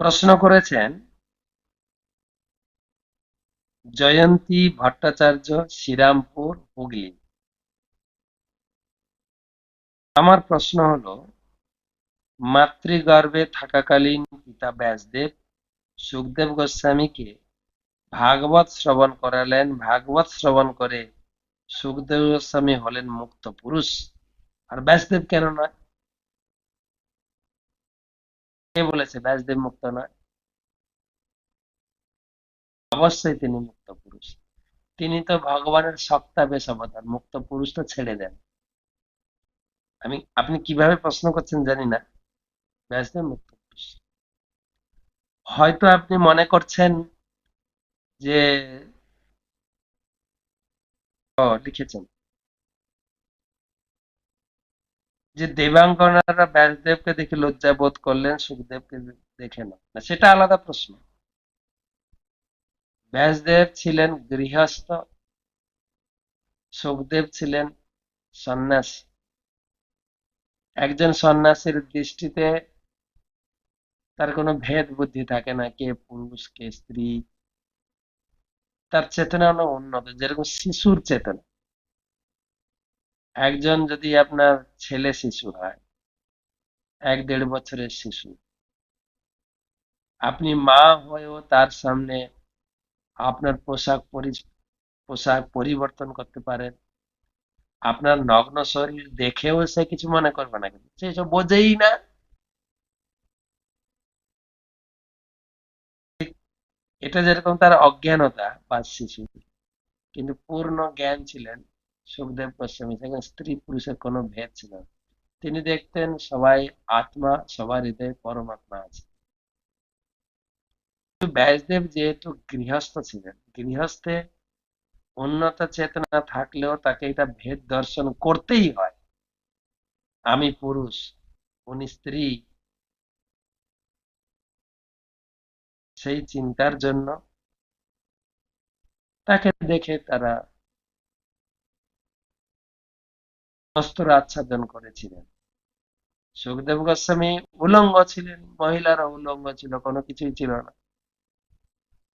প্রশ্ন করেছেন, জয়ন্তী ভট্টাচার্য, শ্রীরামপুর, হুগলি। আমার প্রশ্ন হলো, মাতৃগর্ভে থাকাকালীন পিতা ব্যাসদেব সুখদেব গোস্বামীকে ভাগবত শ্রবণ করালেন। ভাগবত শ্রবণ করে সুখদেব গোস্বামী হলেন মুক্ত পুরুষ। আর ব্যাসদেব কেন নয়? কে বলেছে? ব্যাসদেব মুক্ত নয়। অবশ্যই তিনি মুক্ত পুরুষ। তিনি তো ভগবানের সত্তা বেশ অবতার মুক্ত পুরুষ তো ছেড়ে দেন। আমি, আপনি কীভাবে প্রশ্ন করছেন জানি না। ব্যাসদেব মুক্ত পুরুষ। হয়তো আপনি মনে করছেন যে লিখেছেন। যে দেবাঙ্গনারা ব্যাসদেবকে দেখে লজ্জা বোধ করলেন, সুখদেবকে দেখে না। সেটা আলাদা প্রশ্ন। ব্যাসদেব ছিলেন গৃহস্থ, সুখদেব ছিলেন সন্ন্যাসী। একজন সন্ন্যাসীর দৃষ্টিতে তার কোনো ভেদ বুদ্ধি থাকে না, কে পুরুষ, কে স্ত্রী। তার চেতনা উন্নত যেরকম শিশুর চেতনা। একজন যদি আপনার ছেলে শিশু হয়, এক দেড় বছরের শিশু, আপনি মা হয়েও তার সামনে আপনার পোশাক পোশাক পরিবর্তন করতে পারেন। আপনার নগ্ন শরীর দেখেও সে কিছু মনে করবে না, কিন্তু সে এসব বোঝেই না। এটা যেরকম তার অজ্ঞানতা বা শিশু, কিন্তু পূর্ণ জ্ঞান ছিলেন সুখদেব গোস্বামী সেখানে স্ত্রী পুরুষের কোনো ভেদ ছিল তিনি দেখতেন, সবাই আত্মা, সবার হৃদয়ে পরমাত্মা আছে। ব্যাসদেব যেহেতু গৃহস্থ ছিলেন, গৃহস্থে উন্নত চেতনা থাকলেও তাকে এটা ভেদ দর্শন করতেই হয়। আমি পুরুষ, উনি স্ত্রী। সেই চিন্তার জন্য তাকে দেখে তারা বস্ত্র আচ্ছাদন করেছিলেন। সুখদেব গোস্বামী উলঙ্গ ছিলেন, মহিলারা উলঙ্গ ছিল, কোনো কিছুই ছিল না।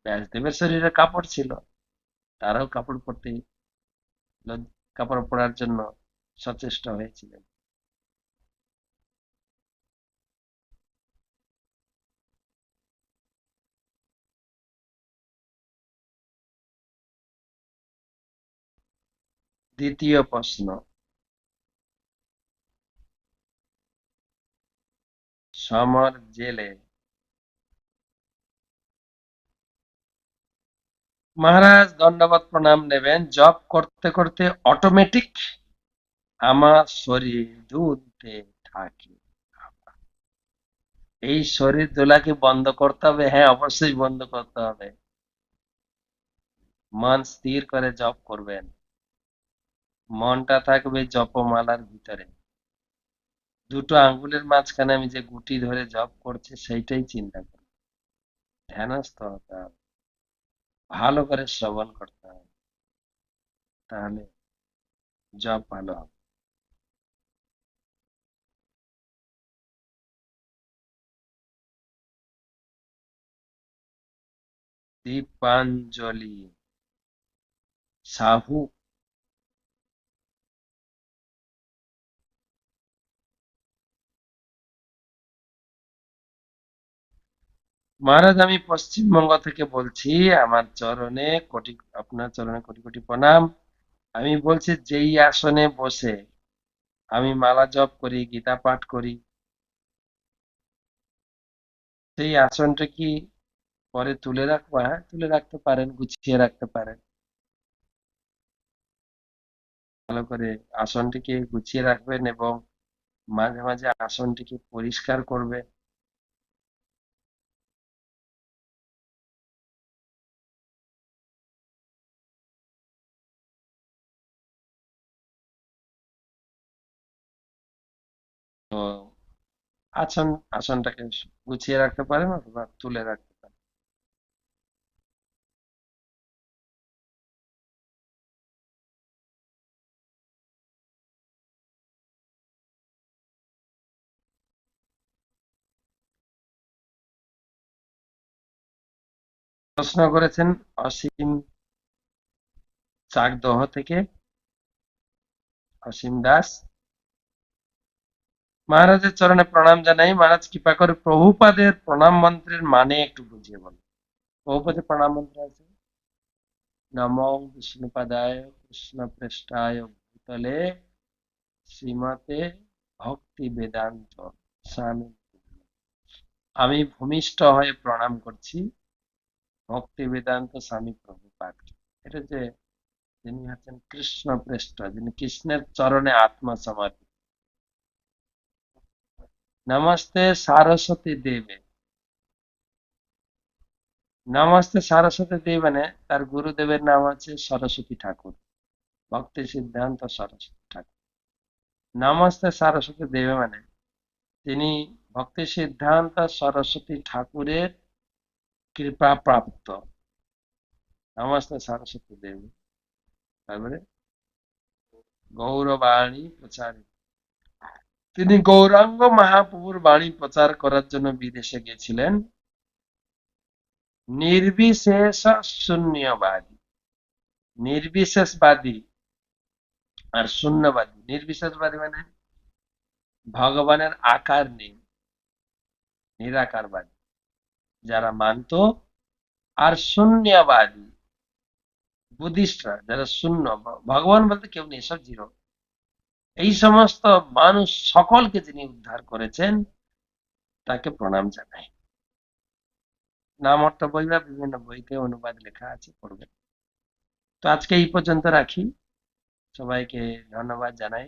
ব্যাসদেবের শরীরে কাপড় ছিল, তারাও কাপড় পরতে কাপড় পরার জন্য সচেষ্ট হয়েছিলেন। দ্বিতীয় প্রশ্ন সমর জেলে। মহারাজ দণ্ডবত প্রণাম নেবেন। জব করতে করতে অটোমেটিক আমার শরীর দুলতে থাকে। এই শরীর দোলা কি বন্ধ করতে হবে? হ্যাঁ অবশ্যই বন্ধ করতে হবে। মন স্থির করে জপ করবেন। মনটা থাকবে জপমালার ভিতরে। দুটো আঙ্গুলের মাঝখানে আমি যে গুটি ধরে জব করছি, সেইটাই চিন্তা করব ধ্যানস্থ হতে হবে। ভালো করে শ্রবণ করতে হবে। তাহলে জপ ভালো হবে। দীপাঞ্জলি, সাহু মহারাজ, আমি পশ্চিমবঙ্গ থেকে বলছি, আমার চরণে কোটি, আপনার চরণে কোটি কোটি প্রণাম। আমি বলছি, যেই আসনে বসে আমি মালা জপ করি, গীতা পাঠ করি, সেই আসনটা কি পরে তুলে রাখব হ্যাঁ তুলে রাখতে পারেন, গুছিয়ে রাখতে পারেন। ভালো করে আসনটিকে গুছিয়ে রাখবেন এবং মাঝে মাঝে আসনটিকে পরিষ্কার করবেন। তো আসন আসনটাকে গুছিয়ে রাখতে পারেন অথবা তুলে রাখতে প্রশ্ন করেছেন অসীম চাকদহ থেকে। অসীম দাস। মহারাজের চরণে প্রণাম জানাই। মহারাজ, কৃপা করে প্রভুপাদের প্রণাম মন্ত্রের মানে একটু বুঝিয়ে বলুন প্রভুপাদের প্রণাম মন্ত্র আছে, নম বিষ্ণুপাদায় কৃষ্ণ পৃষ্ঠায় ভূতলে শ্রীমতে ভক্তি বেদান্ত স্বামী আমি ভূমিষ্ঠ হয়ে প্রণাম করছি ভক্তি বেদান্ত স্বামী প্রভুপাদ। এটা যে যিনি হচ্ছেন কৃষ্ণ পৃষ্ঠ যিনি কৃষ্ণের চরণে আত্মসমর্পিত নমস্তে সারস্বতী দেবে নমস্তে সারস্বতী দেব মানে তার গুরুদেবের নাম আছে সরস্বতী ঠাকুর ভক্তি সিদ্ধান্ত সরস্বতী ঠাকুর নমস্তে সারস্বতী দেবে মানে তিনি ভক্তি সিদ্ধান্ত সরস্বতী ঠাকুরের কৃপা প্রাপ্ত নমস্তে সরস্বতী দেবী তারপরে গৌরবাণী প্রচারী তিনি গৌরাঙ্গ মহাপ্রভুর বাণী প্রচার করার জন্য বিদেশে গেছিলেন। নির্বিশেষ শূন্যবাদী নির্বিশেষবাদী আর শূন্যবাদী। নির্বিশেষবাদী মানে ভগবানের আকার নেই, নিরাকারবাদী, যারা মানত। আর শূন্যবাদী, বুদ্ধিস্টরা, যারা শূন্য, ভগবান বলতে কেউ নেই, সব জিরো। এই সমস্ত মানুষ সকলকে যিনি উদ্ধার করেছেন, তাকে প্রণাম জানাই। নাম, অর্থ, বই বা বিভিন্ন বইতে অনুবাদ লেখা আছে পড়বে তো আজকে এই পর্যন্ত রাখি। সবাইকে ধন্যবাদ জানাই।